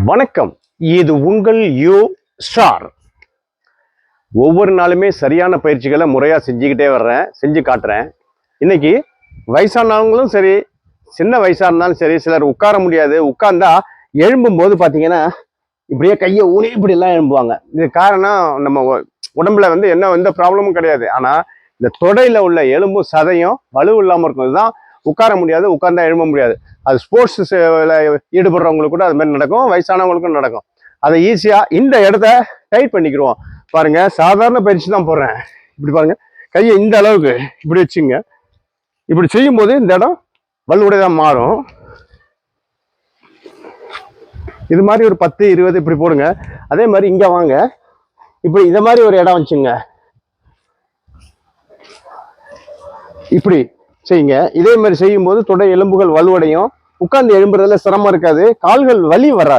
வணக்கம். இது உங்கள் யூ ஸ்டார். ஒவ்வொரு நாளுமே சரியான பயிற்சிகளை முறையாக செஞ்சுக்கிட்டே வர்றேன் செஞ்சு காட்டுறேன். இன்னைக்கு வயசானவங்களும் சரி சின்ன வயசா இருந்தாலும் சரி சிலர் உட்கார முடியாது. உட்கார்ந்தா எழும்பும் போது பார்த்தீங்கன்னா இப்படியே கையை ஊனி இப்படி எல்லாம் எழும்புவாங்க. இது காரணம் நம்ம உடம்புல வந்து என்ன எந்த ப்ராப்ளமும் கிடையாது. ஆனால் இந்த தொடையில் உள்ள எலும்பும் சதையும் வலு இல்லாமல் இருக்கும் இதுதான் உட்கார முடியாது உட்கார்ந்தா எழும்ப முடியாது. அது ஸ்போர்ட்ஸ் ஈடுபடுறவங்களுக்கு கூட அது மாதிரி நடக்கும் வயசானவங்களுக்கும் நடக்கும். அதை ஈஸியாக இந்த இடத்த டைட் பண்ணிக்கிடுவோம் பாருங்க சாதாரண பயிற்சி தான் போடுறேன். இப்படி பாருங்க கையை இந்த அளவுக்கு இப்படி வச்சுங்க. இப்படி செய்யும்போது இந்த இடம் வல்லுடையதான் மாறும். இது மாதிரி ஒரு பத்து இருபது இப்படி போடுங்க. அதே மாதிரி இங்கே வாங்க. இப்படி இதை மாதிரி ஒரு இடம் வச்சுங்க. இப்படி. செய்யுங்க. இதே மாதிரி செய்யும்போது தொடை எலும்புகள் வலுவடையும். உட்கார்ந்து எழும்புறதுல சிரமம் இருக்காது. கால்கள் வலி வராது.